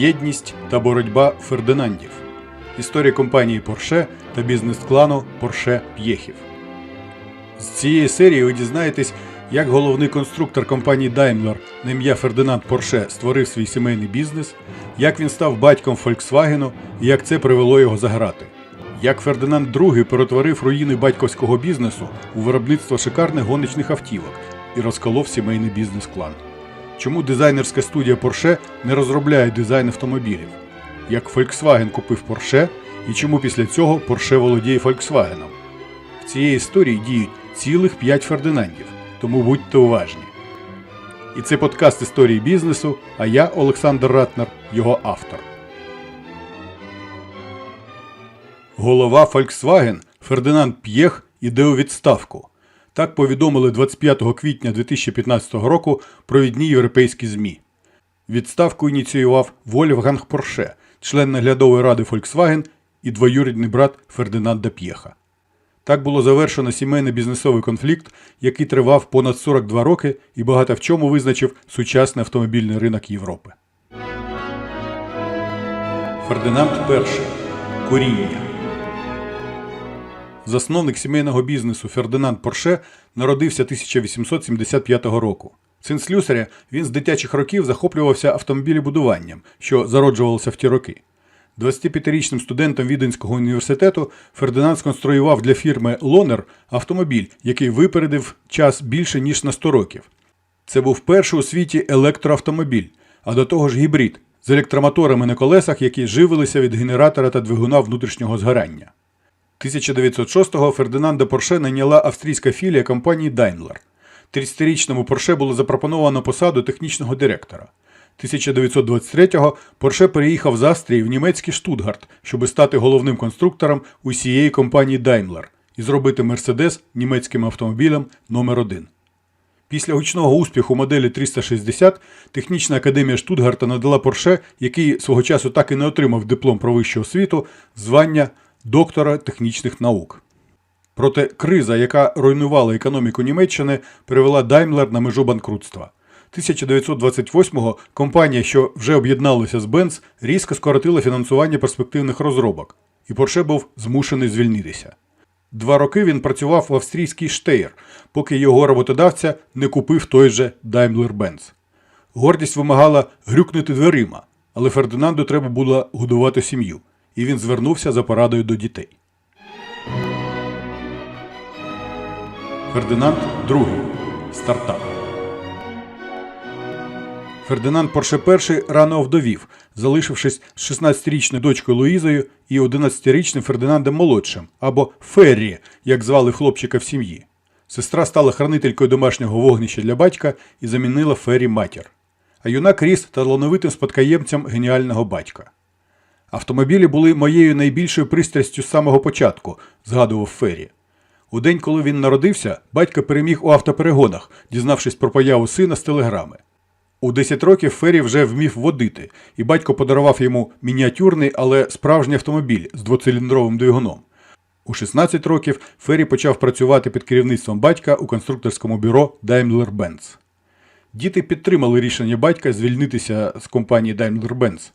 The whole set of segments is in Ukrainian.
Єдність та боротьба Фердинандів. Історія компанії Порше та бізнес-клану Порше П'єхів. З цієї серії ви дізнаєтесь, як головний конструктор компанії Daimler на ім'я Фердинанд Порше створив свій сімейний бізнес, як він став батьком Volkswagen і як це привело його за грати. Як Фердинанд II перетворив руїни батьківського бізнесу у виробництво шикарних гоночних автівок і розколов сімейний бізнес-клан. Чому дизайнерська студія Porsche не розробляє дизайн автомобілів? Як Volkswagen купив Porsche і чому після цього Porsche володіє Volkswagen? В цієї історії діють цілих 5 Фердинандів, тому будьте уважні. І це подкаст історії бізнесу, а я, Олександр Ратнер, його автор. Голова Volkswagen Фердинанд П'єх іде у відставку. Так повідомили 25 квітня 2015 року провідні європейські ЗМІ. Відставку ініціював Вольфганг Порше, член наглядової ради Volkswagen і двоюрідний брат Фердинанда П'єха. Так було завершено сімейний бізнесовий конфлікт, який тривав понад 42 роки і багато в чому визначив сучасний автомобільний ринок Європи. Фердинанд І. Коріння. Засновник сімейного бізнесу Фердинанд Порше народився 1875 року. Син слюсаря він з дитячих років захоплювався автомобілебудуванням, що зароджувалося в ті роки. 25-річним студентом Віденського університету Фердинанд сконструював для фірми Лонер автомобіль, який випередив час більше ніж на 100 років. Це був перший у світі електроавтомобіль, а до того ж гібрид з електромоторами на колесах, які живилися від генератора та двигуна внутрішнього згорання. 1906-го Фердинанда Порше найняла австрійська філія компанії Daimler. 30-річному Порше було запропоновано посаду технічного директора. 1923-го Порше переїхав з Австрії в німецький Штутгарт, щоб стати головним конструктором усієї компанії Daimler і зробити Мерседес німецьким автомобілем номер 1 Після гучного успіху моделі 360 Технічна академія Штутгарта надала Порше, який свого часу так і не отримав диплом про вищу освіту, звання доктора технічних наук. Проте криза, яка руйнувала економіку Німеччини, привела Daimler на межу банкрутства. 1928-го компанія, що вже об'єдналася з Benz, різко скоротила фінансування перспективних розробок, і Порше був змушений звільнитися. Два роки він працював в австрійській Штейр, поки його роботодавця не купив той же Daimler-Benz. Гордість вимагала грюкнути дверима, але Фердинанду треба було годувати сім'ю, і він звернувся за порадою до дітей. Фердинанд II. Стартап. Фердинанд Порше І рано овдовів, залишившись з 16-річною дочкою Луїзою і 11-річним Фердинандом Молодшим, або Феррі, як звали хлопчика в сім'ї. Сестра стала хранителькою домашнього вогнища для батька і замінила Феррі матір. А юнак ріс талановитим спадкоємцем геніального батька. Автомобілі були моєю найбільшою пристрастю з самого початку, згадував Феррі. У день, коли він народився, батько переміг у автоперегонах, дізнавшись про появу сина з телеграми. У 10 років Феррі вже вмів водити, і батько подарував йому мініатюрний, але справжній автомобіль з двоциліндровим двигуном. У 16 років Феррі почав працювати під керівництвом батька у конструкторському бюро Daimler-Benz. Діти підтримали рішення батька звільнитися з компанії Daimler-Benz.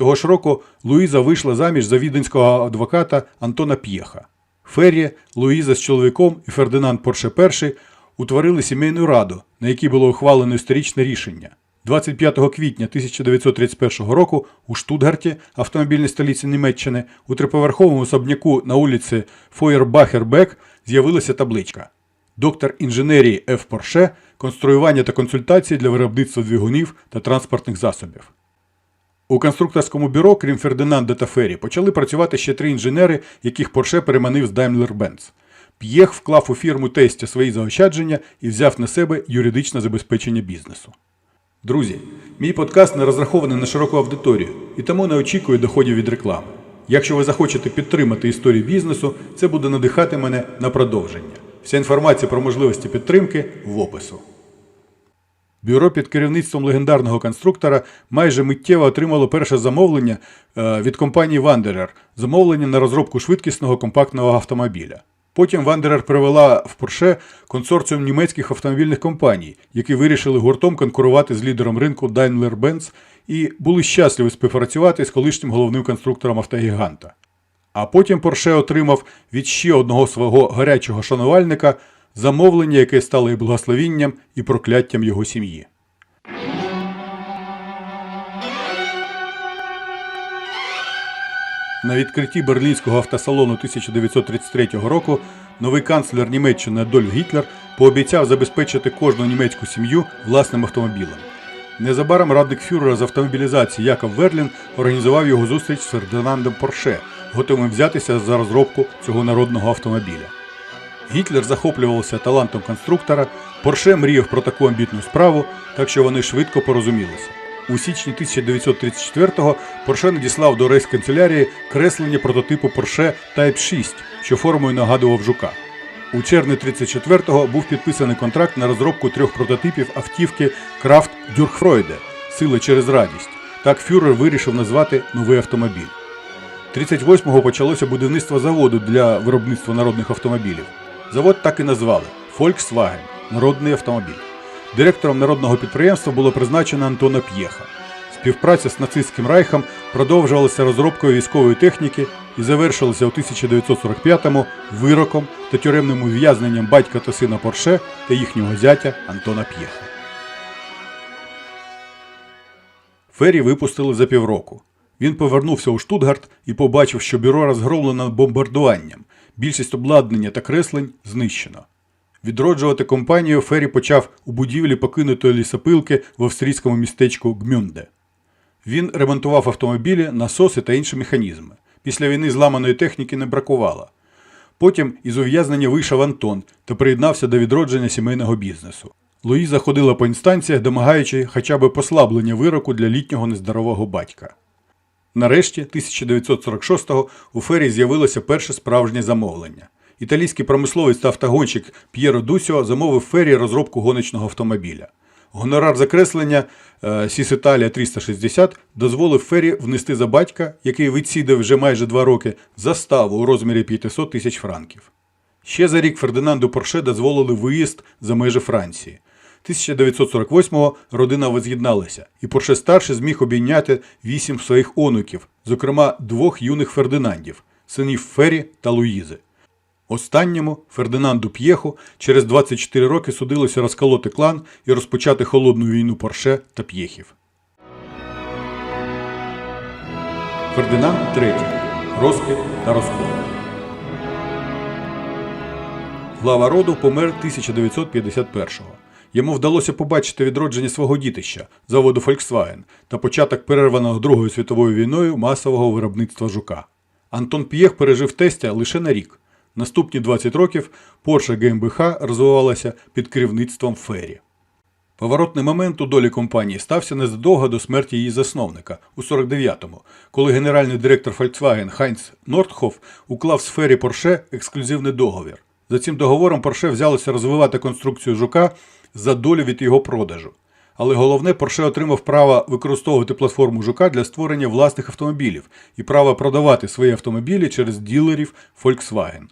Того ж року Луїза вийшла заміж за віденського адвоката Антона П'єха. Феррі, Луїза з чоловіком і Фердинанд Порше І утворили сімейну раду, на якій було ухвалено історичне рішення. 25 квітня 1931 року у Штутгарті, автомобільній столиці Німеччини, у триповерховому особняку на вулиці Фойербахербек з'явилася табличка Доктор інженерії Ф. Порше, конструювання та консультації для виробництва двигунів та транспортних засобів. У конструкторському бюро, крім Фердинанда та Феррі, почали працювати ще три інженери, яких Порше переманив з Daimler-Benz. П'єх вклав у фірму тестя свої заощадження і взяв на себе юридичне забезпечення бізнесу. Друзі, мій подкаст не розрахований на широку аудиторію і тому не очікує доходів від реклами. Якщо ви захочете підтримати історію бізнесу, це буде надихати мене на продовження. Вся інформація про можливості підтримки в опису. Бюро під керівництвом легендарного конструктора майже миттєво отримало перше замовлення е, від компанії Wanderer – замовлення на розробку швидкісного компактного автомобіля. Потім Wanderer привела в Porsche консорціум німецьких автомобільних компаній, які вирішили гуртом конкурувати з лідером ринку Daimler-Benz і були щасливі співпрацювати з колишнім головним конструктором автогіганта. А потім Порше отримав від ще одного свого гарячого шанувальника замовлення, яке стало і благословінням, і прокляттям його сім'ї. На відкритті берлінського автосалону 1933 року новий канцлер Німеччини Адольф Гітлер пообіцяв забезпечити кожну німецьку сім'ю власним автомобілем. Незабаром радник фюрера з автомобілізації Яков Верлін організував його зустріч з Фердинандом Порше, готовим взятися за розробку цього народного автомобіля. Гітлер захоплювався талантом конструктора, Порше мріяв про таку амбітну справу, так що вони швидко порозумілися. У січні 1934-го Порше надіслав до рейсканцелярії креслення прототипу Порше Type 6, що формою нагадував жука. У червні 34-го був підписаний контракт на розробку трьох прототипів автівки Крафт Дюрхфройде Сила через радість. Так фюрер вирішив назвати новий автомобіль. 38-го почалося будівництво заводу для виробництва народних автомобілів. Завод так і назвали Volkswagen Народний автомобіль. Директором народного підприємства було призначено Антона П'єха. Співпраця з нацистським райхом продовжувалася розробкою військової техніки і завершилася у 1945-му вироком та тюремним ув'язненням батька та сина Порше та їхнього зятя Антона П'єха. Фері випустили за півроку. Він повернувся у Штутгарт і побачив, що бюро розгромлено бомбардуванням. Більшість обладнання та креслень знищено. Відроджувати компанію Фері почав у будівлі покинутої лісопилки в австрійському містечку Гмюнде. Він ремонтував автомобілі, насоси та інші механізми. Після війни зламаної техніки не бракувало. Потім із ув'язнення вийшов Антон та приєднався до відродження сімейного бізнесу. Луїза ходила по інстанціях, домагаючи хоча б послаблення вироку для літнього нездорового батька. Нарешті, 1946-го у Фері з'явилося перше справжнє замовлення. Італійський промисловець та автогонщик П'єро Дусіо замовив Фері розробку гоночного автомобіля. Гонорар закреслення е, Сіс Італія 360 дозволив Фері внести за батька, який відсідав вже майже два роки, заставу у розмірі 500 тисяч франків. Ще за рік Фердинанду Порше дозволили виїзд за межі Франції. 1948-го родина воз'єдналася, і Порше старший зміг обійняти вісім своїх онуків, зокрема двох юних Фердинандів, синів Фері та Луїзи. Останньому Фердинанду П'єху через 24 роки судилося розколоти клан і розпочати холодну війну Порше та П'єхів. Фердинанд III. Розквіт та розкол. Глава роду помер 1951-го. Йому вдалося побачити відродження свого дітища заводу Volkswagen та початок перерваного Другою світовою війною масового виробництва жука. Антон П'єх пережив тестя лише на рік. Наступні 20 років Porsche GmbH розвивалася під керівництвом Фері. Поворотний момент у долі компанії стався незадовго до смерті її засновника у 49-му, коли генеральний директор Volkswagen Хайнц Нортхоф уклав з Фері Porsche ексклюзивний договір. За цим договором Porsche взялося розвивати конструкцію жука за долю від його продажу. Але головне, Porsche отримав право використовувати платформу жука для створення власних автомобілів і право продавати свої автомобілі через ділерів Volkswagen.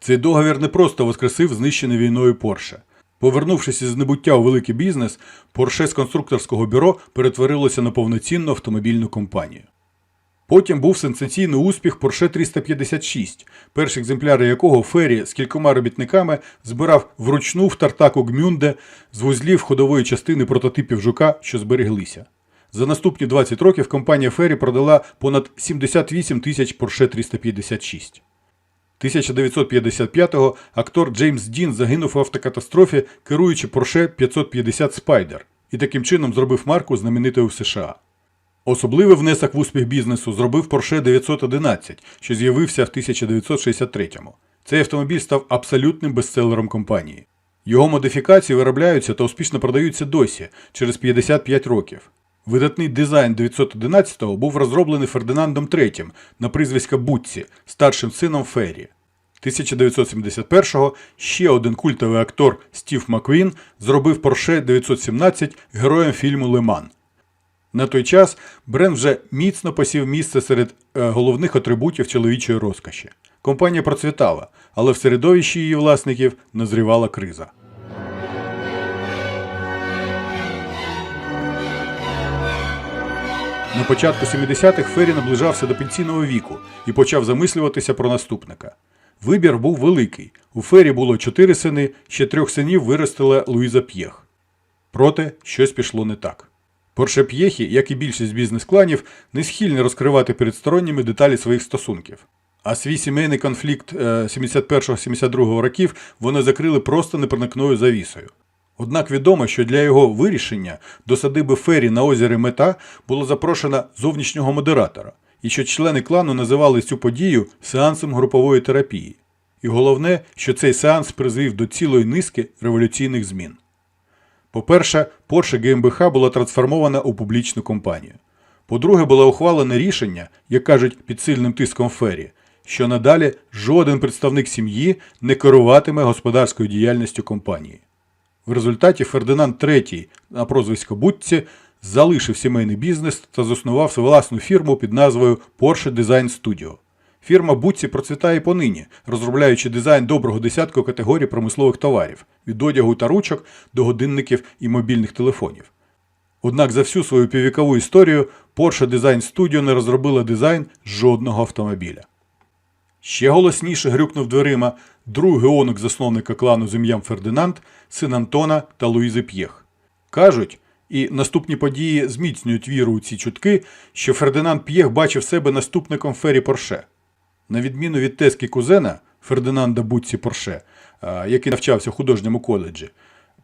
Цей договір не просто воскресив знищений війною Porsche. Повернувшись із небуття у великий бізнес, Porsche з конструкторського бюро перетворилося на повноцінну автомобільну компанію. Потім був сенсаційний успіх Porsche 356, перші екземпляри якого Феррі з кількома робітниками збирав вручну в тартаку Гмюнде з вузлів ходової частини прототипів жука, що збереглися. За наступні 20 років компанія Феррі продала понад 78 тисяч Porsche 356. 1955-го актор Джеймс Дін загинув в автокатастрофі, керуючи Porsche 550 Spider, і таким чином зробив марку знаменитою в США. Особливий внесок в успіх бізнесу зробив Porsche 911, що з'явився в 1963-му. Цей автомобіль став абсолютним бестселером компанії. Його модифікації виробляються та успішно продаються досі, через 55 років. Видатний дизайн 911-го був розроблений Фердинандом III на прізвиська Бутці, старшим сином Феррі. 1971-го ще один культовий актор Стів Маквін зробив Porsche 917 героєм фільму Леман. На той час бренд вже міцно посів місце серед е, головних атрибутів чоловічої розкоші. Компанія процвітала, але в середовищі її власників назрівала криза. На початку 70-х Феррі наближався до пенсійного віку і почав замислюватися про наступника. Вибір був великий. У Феррі було чотири сини, ще трьох синів виростила Луїза П'єх. Проте щось пішло не так. Порше П'єхі, як і більшість бізнес-кланів, не схильні розкривати перед сторонніми деталі своїх стосунків. А свій сімейний конфлікт е, 71-72 років вони закрили просто непроникною завісою. Однак відомо, що для його вирішення до садиби Феррі на озері Мета було запрошено зовнішнього модератора, і що члени клану називали цю подію сеансом групової терапії. І головне, що цей сеанс призвів до цілої низки революційних змін. По-перше, Porsche GmbH була трансформована у публічну компанію. По-друге, було ухвалене рішення, як кажуть під сильним тиском Феррі, що надалі жоден представник сім'ї не керуватиме господарською діяльністю компанії. В результаті Фердинанд III на прозвисько Бутці залишив сімейний бізнес та заснував власну фірму під назвою Porsche Design Studio. Фірма Бутці процвітає понині, розробляючи дизайн доброго десятку категорій промислових товарів від одягу та ручок до годинників і мобільних телефонів. Однак за всю свою піввікову історію Porsche Design Studio не розробила дизайн жодного автомобіля. Ще голосніше грюкнув дверима другий онук засновника клану з ім'ям Фердинанд, син Антона та Луїзи П'єх. Кажуть, і наступні події зміцнюють віру у ці чутки, що Фердинанд П'єх бачив себе наступником Фері Порше. На відміну від тески кузена Фердинанда Буцці Порше, який навчався в художньому коледжі,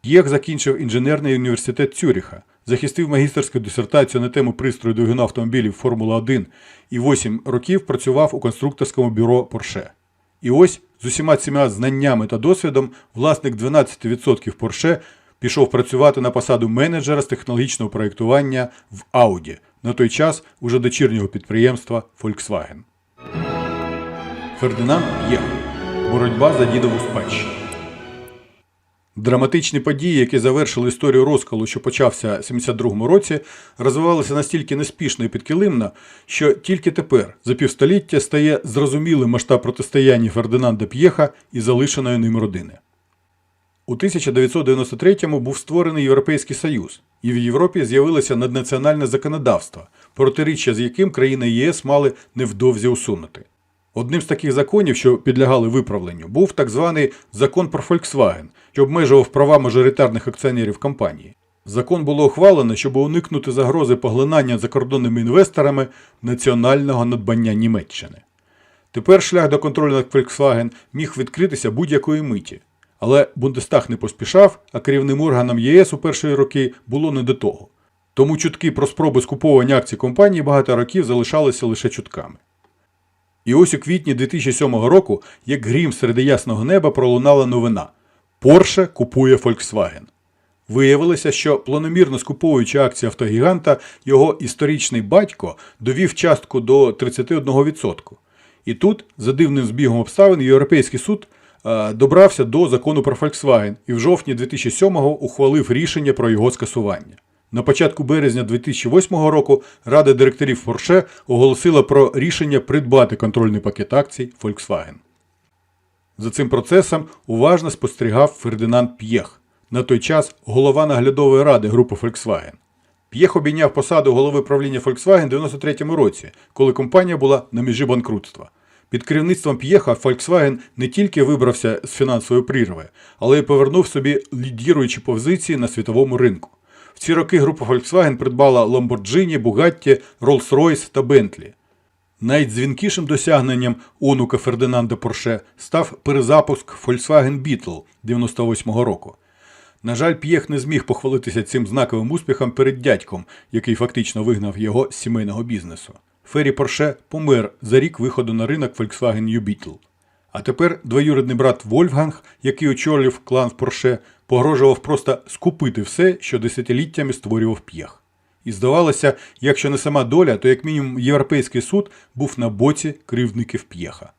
П'єх закінчив інженерний університет Цюріха, захистив магістерську дисертацію на тему пристрою двигуна автомобілів Формула 1 і 8 років працював у конструкторському бюро Порше. І ось з усіма цими знаннями та досвідом власник 12% Порше пішов працювати на посаду менеджера з технологічного проєктування в Audi, на той час уже дочірнього підприємства Volkswagen. Фердинанд П'єх. Боротьба за дідову спадщину. Драматичні події, які завершили історію розколу, що почався в 72-му році, розвивалися настільки неспішно і підкилимно, що тільки тепер, за півстоліття, стає зрозумілим масштаб протистояння Фердинанда П'єха і залишеної ним родини. У 1993-му був створений Європейський Союз, і в Європі з'явилося наднаціональне законодавство, протиріччя з яким країни ЄС мали невдовзі усунути. Одним з таких законів, що підлягали виправленню, був так званий закон про Volkswagen, що обмежував права мажоритарних акціонерів компанії. Закон було ухвалено, щоб уникнути загрози поглинання закордонними інвесторами національного надбання Німеччини. Тепер шлях до контролю над Volkswagen міг відкритися будь-якої миті. Але Бундестаг не поспішав, а керівним органам ЄС у перші роки було не до того. Тому чутки про спроби скуповування акцій компанії багато років залишалися лише чутками. І ось у квітні 2007 року, як грім серед ясного неба, пролунала новина: Porsche купує Volkswagen. Виявилося, що планомірно скуповуючи акції автогіганта, його історичний батько довів частку до 31%. І тут, за дивним збігом обставин, Європейський суд е, добрався до закону про Volkswagen і в жовтні 2007-го ухвалив рішення про його скасування. На початку березня 2008 року Рада директорів Porsche оголосила про рішення придбати контрольний пакет акцій Volkswagen. За цим процесом уважно спостерігав Фердинанд П'єх, на той час голова наглядової ради групи Volkswagen. П'єх обійняв посаду голови правління Volkswagen у 93-му році, коли компанія була на межі банкрутства. Під керівництвом П'єха Volkswagen не тільки вибрався з фінансової прірви, але й повернув собі лідіруючі позиції на світовому ринку. В ці роки група Volkswagen придбала Lamborghini, Bugatti, Rolls-Royce та Bentley. Найдзвінкішим досягненням онука Фердинанда Порше став перезапуск Volkswagen Beetle 98-го року. На жаль, П'єх не зміг похвалитися цим знаковим успіхом перед дядьком, який фактично вигнав його з сімейного бізнесу. Феррі Порше помер за рік виходу на ринок Volkswagen U-Beetle. А тепер двоюрідний брат Вольфганг, який очолював клан Порше, погрожував просто скупити все, що десятиліттями створював П'єх. І здавалося, якщо не сама доля, то як мінімум Європейський суд був на боці кривдників П'єха.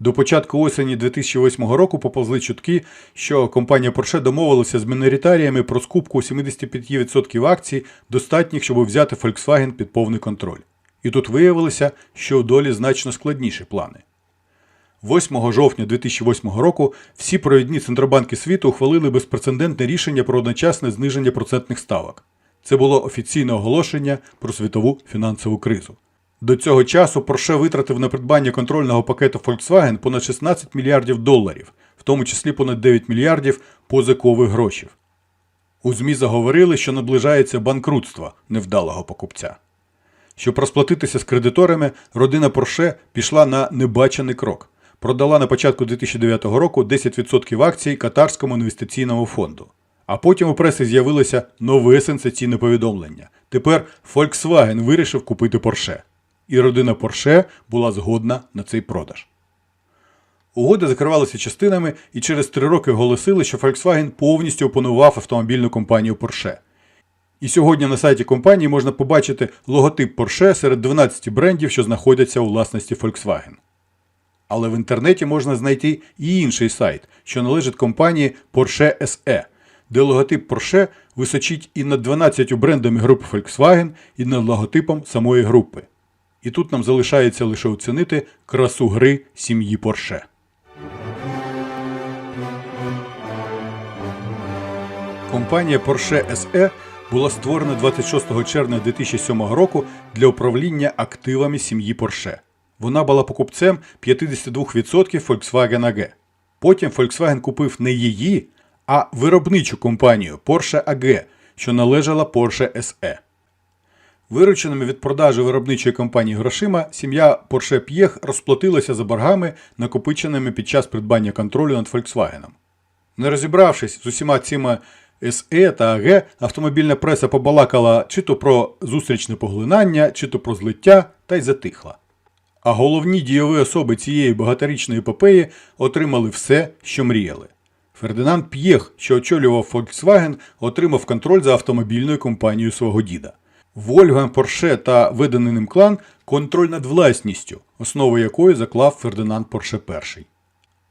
До початку осені 2008 року поповзли чутки, що компанія Porsche домовилася з міноритаріями про скупку 75% акцій, достатніх, щоб взяти Volkswagen під повний контроль. І тут виявилося, що у долі значно складніші плани. 8 жовтня 2008 року всі провідні центробанки світу ухвалили безпрецедентне рішення про одночасне зниження процентних ставок. Це було офіційне оголошення про світову фінансову кризу. До цього часу Porsche витратив на придбання контрольного пакету Volkswagen понад 16 мільярдів доларів, в тому числі понад 9 мільярдів позикових грошей. У ЗМІ заговорили, що наближається банкрутство невдалого покупця. Щоб розплатитися з кредиторами, родина Порше пішла на небачений крок. Продала на початку 2009 року 10% акцій Катарському інвестиційному фонду. А потім у преси з'явилося нове сенсаційне повідомлення. Тепер Volkswagen вирішив купити Порше. І родина Порше була згодна на цей продаж. Угоди закривалися частинами і через три роки оголосили, що Volkswagen повністю опанував автомобільну компанію Porsche. І сьогодні на сайті компанії можна побачити логотип Porsche серед 12 брендів, що знаходяться у власності Volkswagen. Але в інтернеті можна знайти і інший сайт, що належить компанії Porsche SE, де логотип Porsche височить і над 12 брендами групи Volkswagen, і над логотипом самої групи. І тут нам залишається лише оцінити красу гри сім'ї Porsche. Компанія Porsche SE була створена 26 червня 2007 року для управління активами сім'ї Porsche. Вона була покупцем 52% Volkswagen AG. Потім Volkswagen купив не її, а виробничу компанію Porsche AG, що належала Porsche SE. Вирученими від продажу виробничої компанії грошима сім'я Porsche П'єх розплатилася за боргами, накопиченими під час придбання контролю над Volkswagen. Не розібравшись з усіма цими СЕ та АГ, автомобільна преса побалакала чи то про зустрічне поглинання, чи то про злиття, та й затихла. А головні дійові особи цієї багаторічної епопеї отримали все, що мріяли. Фердинанд П'єх, що очолював Volkswagen, отримав контроль за автомобільною компанією свого діда. Вольган Порше та виданий ним клан контроль над власністю, основу якої заклав Фердинанд Порше І.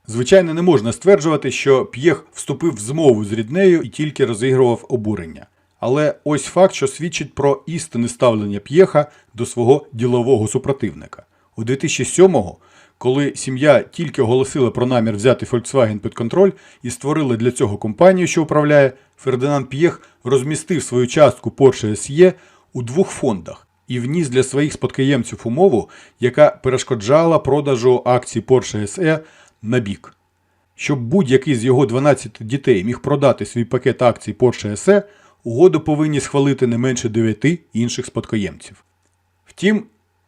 Звичайно, не можна стверджувати, що П'єх вступив в змову з ріднею і тільки розігрував обурення. Але ось факт, що свідчить про істинне ставлення П'єха до свого ділового супротивника. У 2007-го, коли сім'я тільки оголосила про намір взяти Volkswagen під контроль і створила для цього компанію, що управляє, Фердинанд П'єх розмістив свою частку Porsche SE у двох фондах і вніс для своїх спадкоємців умову, яка перешкоджала продажу акцій Porsche SE на бік. Щоб будь-який з його 12 дітей міг продати свій пакет акцій Porsche SE, угоду повинні схвалити не менше 9 інших спадкоємців. Втім,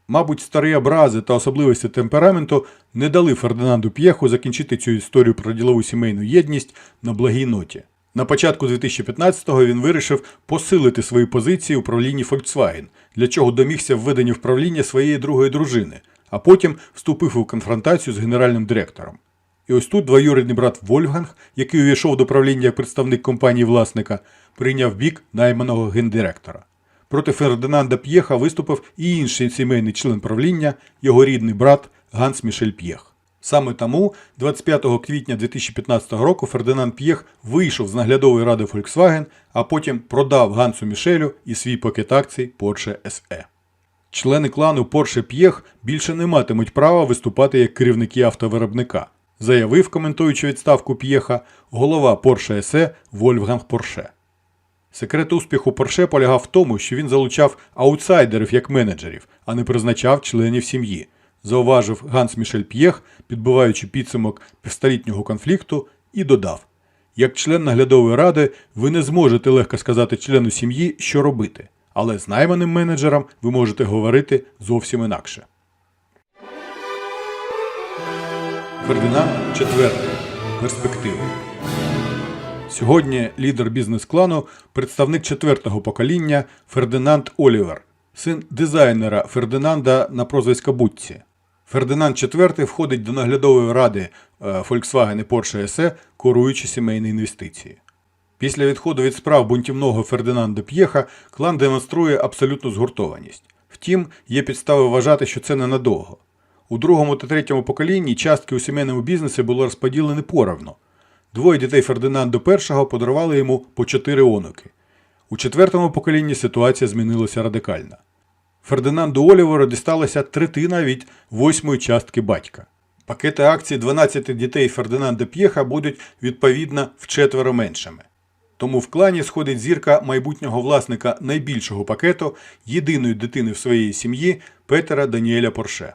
мабуть, старі образи та особливості темпераменту не дали Фердинанду П'єху закінчити цю історію про ділову сімейну єдність на благій ноті. На початку 2015-го він вирішив посилити свої позиції у правлінні Volkswagen, для чого домігся введення в правління своєї другої дружини, а потім вступив у конфронтацію з генеральним директором. І ось тут двоюрідний брат Вольфганг, який увійшов до правління як представник компанії власника, прийняв бік найманого гендиректора. Проти Фердинанда П'єха виступив і інший сімейний член правління, його рідний брат Ганс Мішель П'єх. Саме тому 25 квітня 2015 року Фердинанд П'єх вийшов з наглядової ради Volkswagen, а потім продав Гансу Мішелю і свій пакет акцій Porsche SE. Члени клану Porsche П'єх більше не матимуть права виступати як керівники автовиробника, заявив, коментуючи відставку П'єха, голова Porsche SE Вольфганг Порше. Секрет успіху Порше полягав в тому, що він залучав аутсайдерів як менеджерів, а не призначав членів сім'ї зауважив Ганс Мішель П'єх, підбиваючи підсумок півстолітнього конфлікту, і додав: як член наглядової ради, ви не зможете легко сказати члену сім'ї, що робити, але з найманим менеджером ви можете говорити зовсім інакше. Фердинанд IV. Перспективи. Сьогодні лідер бізнес-клану, представник четвертого покоління Фердинанд Олівер, син дизайнера Фердинанда на прозвиська Бутці. Фердинанд IV входить до наглядової ради е, Volkswagen і Porsche SE, куруючи сімейні інвестиції. Після відходу від справ бунтівного Фердинанда П'єха клан демонструє абсолютну згуртованість. Втім, є підстави вважати, що це ненадовго. У другому та третьому поколінні частки у сімейному бізнесі були розподілені поровну. Двоє дітей Фердинанду І подарували йому по чотири онуки. У четвертому поколінні ситуація змінилася радикально. Фердинанду Оліверу дісталася третина від восьмої частки батька. Пакети акцій 12 дітей Фердинанда П'єха будуть відповідно вчетверо меншими. Тому в клані сходить зірка майбутнього власника найбільшого пакету, єдиної дитини в своїй сім'ї Петера Даніеля Порше.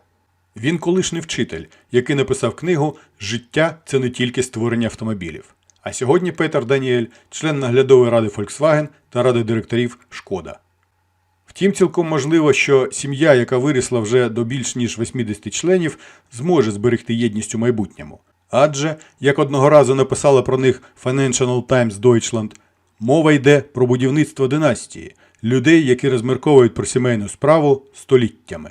Він колишній вчитель, який написав книгу Життя це не тільки створення автомобілів. А сьогодні Петер Даніель член наглядової ради Volkswagen та ради директорів Шкода. Втім, цілком можливо, що сім'я, яка вирісла вже до більш ніж 80 членів, зможе зберегти єдність у майбутньому. Адже, як одного разу написала про них Financial Times Deutschland, мова йде про будівництво династії, людей, які розмірковують про сімейну справу століттями.